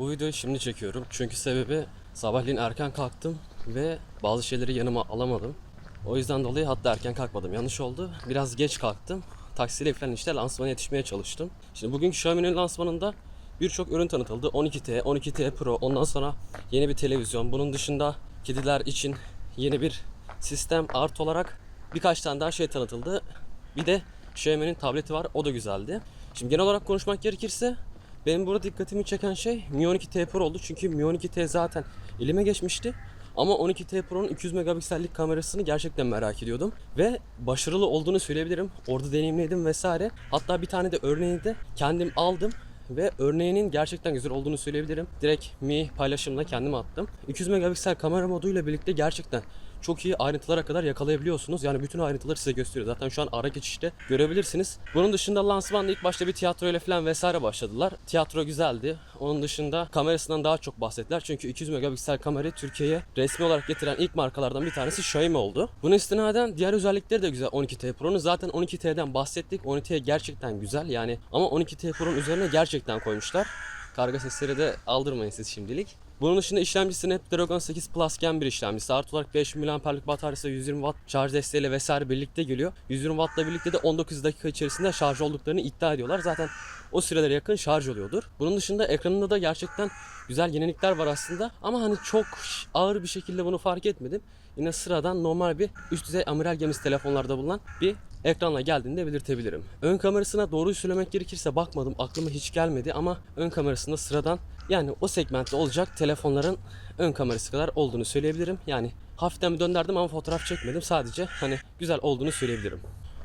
Bu videoyu şimdi çekiyorum çünkü sebebi sabahleyin erken kalktım ve bazı şeyleri yanıma alamadım. O yüzden dolayı hatta erken kalkmadım. Yanlış oldu. Biraz geç kalktım. Taksiyle falan işte lansmana yetişmeye çalıştım. Şimdi bugünkü Xiaomi'nin lansmanında birçok ürün tanıtıldı. 12T, 12T Pro, ondan sonra yeni bir televizyon. Bunun dışında kediler için yeni bir sistem art olarak birkaç tane daha şey tanıtıldı. Bir de Xiaomi'nin tableti var. O da güzeldi. Şimdi genel olarak konuşmak gerekirse benim burada dikkatimi çeken şey Mi 12T Pro oldu. Çünkü Mi 12T zaten elime geçmişti. Ama 12T Pro'nun 200 megapiksellik kamerasını gerçekten merak ediyordum. Ve başarılı olduğunu söyleyebilirim. Orada deneyimledim vesaire. Hatta bir tane de örneğini de kendim aldım. Ve örneğinin gerçekten güzel olduğunu söyleyebilirim. Direkt Mi paylaşımla kendim attım. 200 megapiksel kamera moduyla birlikte gerçekten çok iyi ayrıntılara kadar yakalayabiliyorsunuz. Yani bütün ayrıntıları size gösteriyor. Zaten şu an ara geçişte görebilirsiniz. Bunun dışında lansmanda ilk başta bir tiyatro ile falan vesaire başladılar. Tiyatro güzeldi. Onun dışında kamerasından daha çok bahsettiler. Çünkü 200 megapiksel kamerayı Türkiye'ye resmi olarak getiren ilk markalardan bir tanesi Xiaomi oldu. Buna istinaden diğer özellikleri de güzel 12T Pro'nun. Zaten 12T'den bahsettik. 12T gerçekten güzel yani ama 12T Pro'nun üzerine gerçekten koymuşlar. Karga sesleri de aldırmayın siz şimdilik. Bunun dışında işlemcisi Snapdragon 8 Plus Gen bir işlemcisi. Artı olarak 5000 mAh'lik bataryası 120 Watt şarj desteğiyle vesaire birlikte geliyor. 120 Watt'la birlikte de 19 dakika içerisinde şarj olduklarını iddia ediyorlar. Zaten o sürelere yakın şarj oluyordur. Bunun dışında ekranında da gerçekten güzel yenilikler var aslında. Ama hani çok ağır bir şekilde bunu fark etmedim. Yine sıradan normal bir üst düzey amiral gemisi telefonlarda bulunan bir ekranla geldiğini de belirtebilirim. Ön kamerasına doğruyu söylemek gerekirse bakmadım aklıma hiç gelmedi ama ön kamerasında sıradan yani o segmentte olacak telefonların ön kamerası kadar olduğunu söyleyebilirim. Yani hafiften bir döndürdüm ama fotoğraf çekmedim sadece hani güzel olduğunu söyleyebilirim.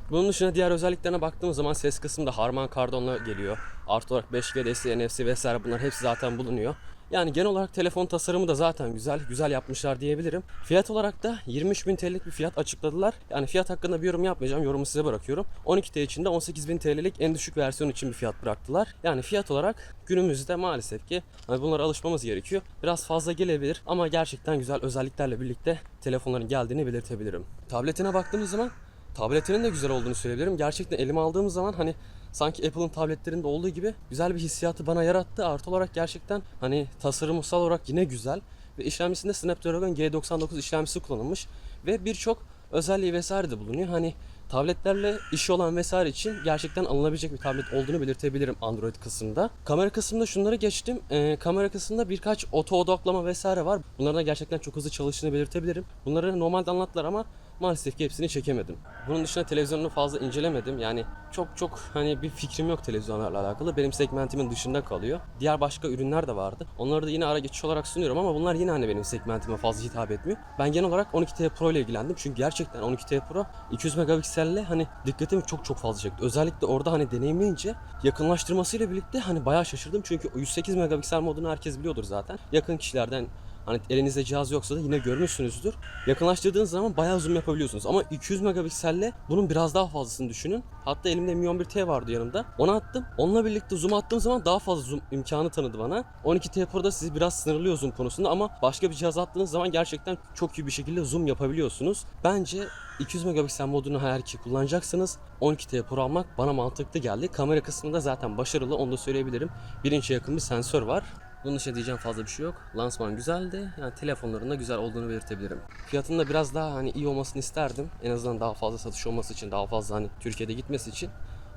Bunun dışında diğer özelliklerine baktığımız zaman ses kısmında Harman Kardon'la geliyor. Artı olarak 5G desteği, NFC vesaire bunlar hepsi zaten bulunuyor. Yani genel olarak telefon tasarımı da zaten güzel. Güzel yapmışlar diyebilirim. Fiyat olarak da 23.000 TL'lik bir fiyat açıkladılar. Yani fiyat hakkında bir yorum yapmayacağım. Yorumu size bırakıyorum. 12T için de 18.000 TL'lik en düşük versiyon için bir fiyat bıraktılar. Yani fiyat olarak günümüzde maalesef ki hani bunlara alışmamız gerekiyor. Biraz fazla gelebilir ama gerçekten güzel özelliklerle birlikte telefonların geldiğini belirtebilirim. Tabletine baktığımız zaman tabletinin de güzel olduğunu söyleyebilirim. Gerçekten elime aldığım zaman hani sanki Apple'ın tabletlerinde olduğu gibi güzel bir hissiyatı bana yarattı. Artı olarak gerçekten hani tasarımsal olarak yine güzel ve işlemcisinde Snapdragon G99 işlemcisi kullanılmış ve birçok özelliği vesaire de bulunuyor. Hani tabletlerle işi olan vesaire için gerçekten alınabilecek bir tablet olduğunu belirtebilirim Android kısmında. Kamera kısmında şunları geçtim. Ee, kamera kısmında birkaç oto odaklama vesaire var. Bunların da gerçekten çok hızlı çalıştığını belirtebilirim. Bunları normalde anlattılar ama maalesef ki hepsini çekemedim. Bunun dışında televizyonunu fazla incelemedim. Yani çok çok hani bir fikrim yok televizyonlarla alakalı. Benim segmentimin dışında kalıyor. Diğer başka ürünler de vardı. Onları da yine ara geçiş olarak sunuyorum ama bunlar yine hani benim segmentime fazla hitap etmiyor. Ben genel olarak 12T Pro ile ilgilendim. Çünkü gerçekten 12T Pro 200 megapikselle hani dikkatimi çok çok fazla çekti. Özellikle orada hani deneyimleyince yakınlaştırmasıyla birlikte hani bayağı şaşırdım. Çünkü o 108 megapiksel modunu herkes biliyordur zaten. Yakın kişilerden Hani elinizde cihaz yoksa da yine görmüşsünüzdür. Yakınlaştırdığınız zaman bayağı zoom yapabiliyorsunuz. Ama 200 megapikselle bunun biraz daha fazlasını düşünün. Hatta elimde Mi 11T vardı yanımda. Onu attım. Onunla birlikte zoom attığım zaman daha fazla zoom imkanı tanıdı bana. 12T Pro'da sizi biraz sınırlıyor zoom konusunda ama başka bir cihaz attığınız zaman gerçekten çok iyi bir şekilde zoom yapabiliyorsunuz. Bence 200 megapiksel modunu eğer ki kullanacaksınız 12T Pro almak bana mantıklı geldi. Kamera kısmında zaten başarılı onu da söyleyebilirim. Bir inçe yakın bir sensör var. Bunun dışında diyeceğim fazla bir şey yok. Lansman güzeldi. Yani telefonların da güzel olduğunu belirtebilirim. Fiyatının da biraz daha hani iyi olmasını isterdim. En azından daha fazla satış olması için, daha fazla hani Türkiye'de gitmesi için.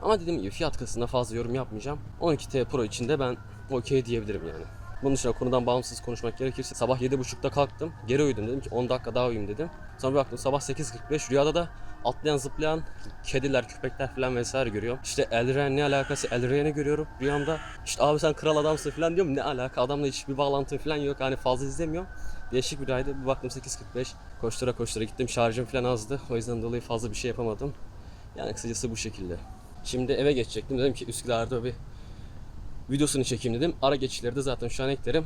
Ama dediğim gibi fiyat kısmında fazla yorum yapmayacağım. 12T Pro için de ben okey diyebilirim yani. Bunun dışında konudan bağımsız konuşmak gerekirse sabah 7.30'da kalktım. Geri uyudum dedim ki 10 dakika daha uyuyayım dedim. Sonra bir baktım sabah 8.45 rüyada da atlayan zıplayan kediler, köpekler falan vesaire görüyorum. İşte Elren ne alakası Elren'i görüyorum rüyamda. İşte abi sen kral adamsın falan diyorum. Ne alaka adamla hiçbir bağlantı falan yok. Hani fazla izlemiyorum. Değişik bir rüyaydı. Bir baktım 8.45. Koştura koştura gittim. Şarjım falan azdı. O yüzden dolayı fazla bir şey yapamadım. Yani kısacası bu şekilde. Şimdi eve geçecektim. Dedim ki Üsküdar'da bir videosunu çekeyim dedim. Ara geçişleri de zaten şu an eklerim.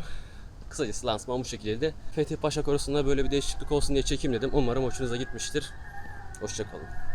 Kısacası lansman bu şekildeydi. Fethi Paşa Korusu'nda böyle bir değişiklik olsun diye çekeyim dedim. Umarım hoşunuza gitmiştir. Hoşçakalın.